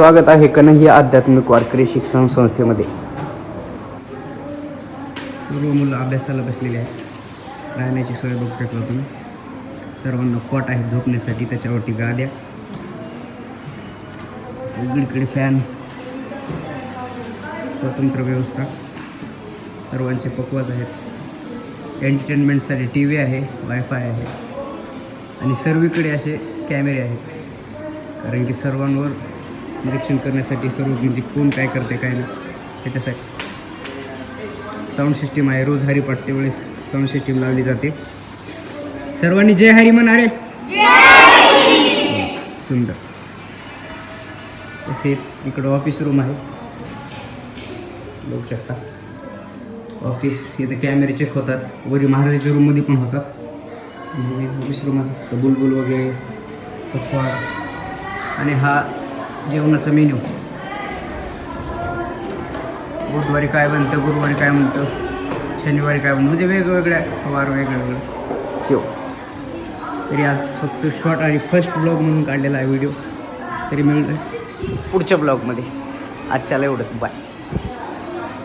स्वागत आहे कन्हैया आध्यात्मिक वारकरी शिक्षण संस्थेमध्ये. सर्व मुलं अभ्यासाला बसलेली आहेत. राहण्याची सोय बघू शकता तुम्ही. सर्वांना कॉट आहे झोपण्यासाठी त्याच्यावरती गाद्या. सगळीकडे फॅन स्वतंत्र व्यवस्था. सर्वांचे पकवाज आहेत. एंटरटेनमेंटसाठी टी व्ही आहे वायफाय आहे. आणि सर्वीकडे असे कॅमेरे आहेत. कारण की सर्वांवर निरीक्षण करण्यासाठी सर्व म्हणजे कोण काय करते काय नाही त्याच्यासाठी. साऊंड सिस्टीम आहे रोज हरिपाठ वेळेस साऊंड सिस्टीम लावली जाते. सर्वांनी जय हरी म्हणा रे सुंदर. तसेच इकडं ऑफिस रूम आहे. बघू शकता. ऑफिस इथे कॅमेरे चेक होतात. वरी महाराजाच्या रूममध्ये पण होतात. ऑफिस रूमात तर बुलबुल वगैरे आणि हा जेवणाचा मेन्यू बुधवारी काय बनतं गुरुवारी काय म्हणतं शनिवारी काय म्हणतं म्हणजे वेगवेगळ्या वार वेगवेगळं. शेव तरी आज फक्त शॉर्ट आणि फर्स्ट ब्लॉग म्हणून काढलेला आहे व्हिडिओ तरी मिळलं पुढच्या ब्लॉगमध्ये आजच्याला एवढंच. बाय